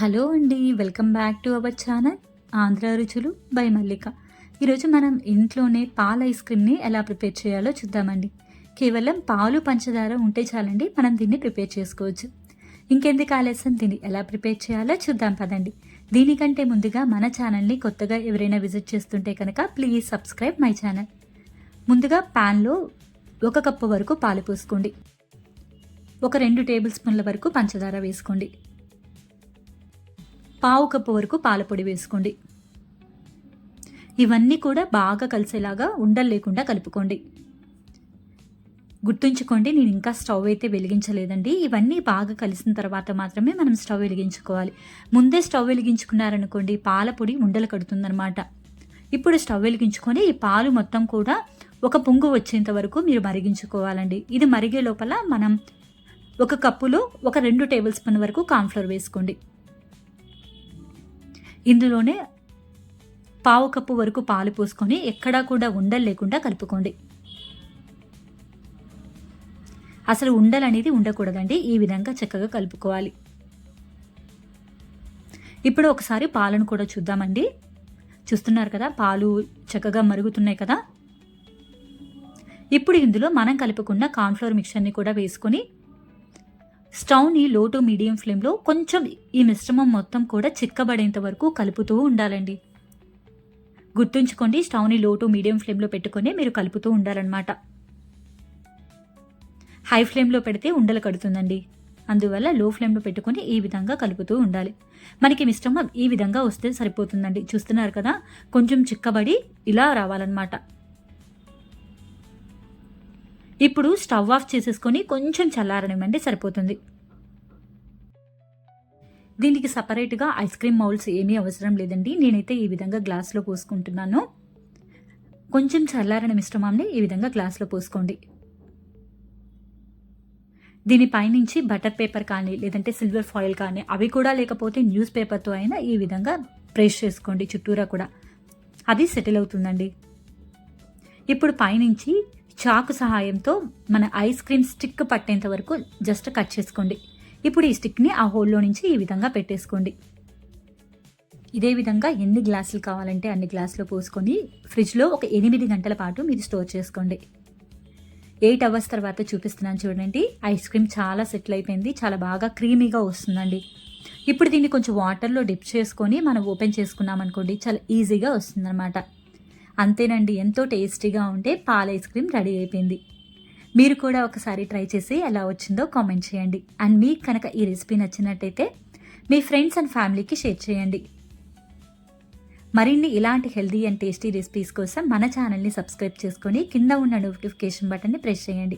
Hello అండి welcome back to our channel Andhra రుచులు by మల్లిక. ఈరోజు మనం ఇంట్లోనే పాల ఐస్ క్రీమ్ని ఎలా ప్రిపేర్ చేయాలో చూద్దామండి. కేవలం పాలు పంచదార ఉంటే చాలండి మనం దీన్ని ప్రిపేర్ చేసుకోవచ్చు. ఇంకెందుకు ఆలస్యం దీన్ని ఎలా ప్రిపేర్ చేయాలో చూద్దాం పదండి. దీనికంటే ముందుగా మన ఛానల్ని కొత్తగా ఎవరైనా విజిట్ చేస్తుంటే కనుక ప్లీజ్ సబ్స్క్రైబ్ మై ఛానల్. ముందుగా ప్యాన్లో ఒక కప్పు వరకు పాలు పోసుకోండి. ఒక రెండు టేబుల్ స్పూన్ల వరకు పంచదార వేసుకోండి. పావు కప్పు వరకు పాలపొడి వేసుకోండి. ఇవన్నీ కూడా బాగా కలిసేలాగా ఉండలు లేకుండా కలుపుకోండి. గుర్తుంచుకోండి నేను ఇంకా స్టవ్ అయితే వెలిగించలేదండి. ఇవన్నీ బాగా కలిసిన తర్వాత మాత్రమే మనం స్టవ్ వెలిగించుకోవాలి. ముందే స్టవ్ వెలిగించుకున్నారనుకోండి పాలపొడి ఉండలు కడుతుందనమాట ఇప్పుడు స్టవ్ వెలిగించుకొని ఈ పాలు మొత్తం కూడా ఒక పొంగు వచ్చేంత వరకు మీరు మరిగించుకోవాలండి. ఇది మరిగే లోపల మనం ఒక కప్పులో ఒక రెండు టేబుల్ స్పూన్ వరకు కాన్ఫ్లోర్ వేసుకోండి. ఇందులోనే పావు కప్పు వరకు పాలు పోసుకొని ఎక్కడా కూడా ఉండలు లేకుండా కలుపుకోండి. అసలు ఉండలు అనేది ఉండకూడదండి ఈ విధంగా చక్కగా కలుపుకోవాలి. ఇప్పుడు ఒకసారి పాలను కూడా చూద్దామండి. చూస్తున్నారు కదా పాలు చక్కగా మరుగుతున్నాయి కదా. ఇప్పుడు ఇందులో మనం కలుపుకున్న కార్న్ఫ్లోర్ మిక్చర్ని కూడా వేసుకొని స్టవ్ని లో టు మీడియం ఫ్లేమ్లో కొంచెం ఈ మిశ్రమం మొత్తం కూడా చిక్కబడేంత వరకు కలుపుతూ ఉండాలండి. గుర్తుంచుకోండి స్టవ్ని లో టు మీడియం ఫ్లేమ్లో పెట్టుకొని మీరు కలుపుతూ ఉండాలన్నమాట. హై ఫ్లేమ్లో పెడితే ఉండలు కడుతుందండి. అందువల్ల లో ఫ్లేమ్లో పెట్టుకొని ఈ విధంగా కలుపుతూ ఉండాలి. మనకి మిశ్రమం ఈ విధంగా వస్తే సరిపోతుందండి. చూస్తున్నారు కదా? కొంచెం చిక్కబడి ఇలా రావాలన్నమాట. ఇప్పుడు స్టవ్ ఆఫ్ చేసేసుకొని కొంచెం చల్లారనివ్వండి సరిపోతుంది. దీనికి సపరేట్గా ఐస్ క్రీమ్ మౌల్స్ ఏమీ అవసరం లేదండి. నేనైతే ఈ విధంగా గ్లాస్లో పోసుకుంటున్నాను. కొంచెం చల్లారని మిశ్రమాన్ని ఈ విధంగా గ్లాస్లో పోసుకోండి. దీనిపైనుంచి బటర్ పేపర్ కానీ లేదంటే సిల్వర్ ఫాయిల్ కానీ అవి కూడా లేకపోతే న్యూస్ పేపర్తో అయినా ఈ విధంగా ప్రెస్ చేసుకోండి చుట్టూరా కూడా. అది సెటిల్ అవుతుందండి. ఇప్పుడు పైనుంచి చాకు సహాయంతో మన ఐస్ క్రీమ్ స్టిక్ పట్టేంత వరకు జస్ట్ కట్ చేసుకోండి. ఇప్పుడు ఈ స్టిక్ని ఆ హోల్లో నుంచి ఈ విధంగా పెట్టేసుకోండి. ఇదే విధంగా ఎన్ని గ్లాసులు కావాలంటే అన్ని గ్లాసులు పోసుకొని ఫ్రిడ్జ్లో ఒక ఎనిమిది గంటల పాటు మీరు స్టోర్ చేసుకోండి. ఎయిట్ అవర్స్ తర్వాత చూపిస్తున్నాను చూడండి. ఐస్ క్రీమ్ చాలా సెటిల్ అయిపోయింది. చాలా బాగా క్రీమీగా వస్తుందండి. ఇప్పుడు దీన్ని కొంచెం వాటర్లో డిప్ చేసుకొని మనం ఓపెన్ చేసుకున్నాం అనుకోండి చాలా ఈజీగా వస్తుందన్నమాట. అంతేనండి ఎంతో టేస్టీగా ఉంటే పాల ఐస్ క్రీమ్ రెడీ అయిపోయింది. మీరు కూడా ఒకసారి ట్రై చేసి ఎలా వచ్చిందో కామెంట్ చేయండి. అండ్ మీకు కనుక ఈ రెసిపీ నచ్చినట్టయితే మీ ఫ్రెండ్స్ అండ్ ఫ్యామిలీకి షేర్ చేయండి. మరిన్ని ఇలాంటి హెల్దీ అండ్ టేస్టీ రెసిపీస్ కోసం మన ఛానల్ని సబ్స్క్రైబ్ చేసుకొని కింద ఉన్న నోటిఫికేషన్ బటన్ని ప్రెస్ చేయండి.